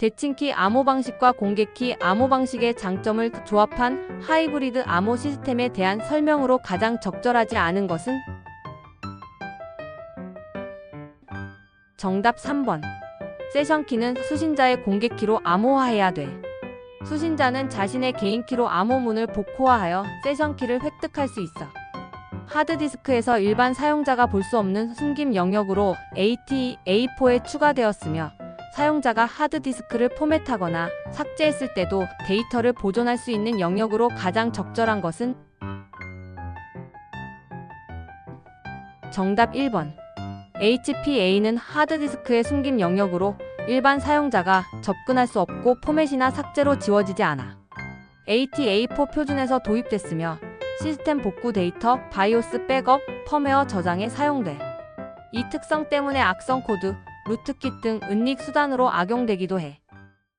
대칭키 암호 방식과 공개키 암호 방식의 장점을 조합한 하이브리드 암호 시스템에 대한 설명으로 가장 적절하지 않은 것은 정답 3번. 세션키는 수신자의 공개키로 암호화해야 돼. 수신자는 자신의 개인키로 암호문을 복호화하여 세션키를 획득할 수 있어. 하드디스크에서 일반 사용자가 볼 수 없는 숨김 영역으로 AT, A4에 추가되었으며 사용자가 하드디스크를 포맷하거나 삭제했을 때도 데이터를 보존할 수 있는 영역으로 가장 적절한 것은 정답 1번. HPA는 하드디스크의 숨김 영역으로 일반 사용자가 접근할 수 없고 포맷이나 삭제로 지워지지 않아. ATA4 표준에서 도입됐으며 시스템 복구 데이터, 바이오스 백업, 펌웨어 저장에 사용돼. 이 특성 때문에 악성 코드, 루트킷 등 은닉 수단으로 악용되기도 해.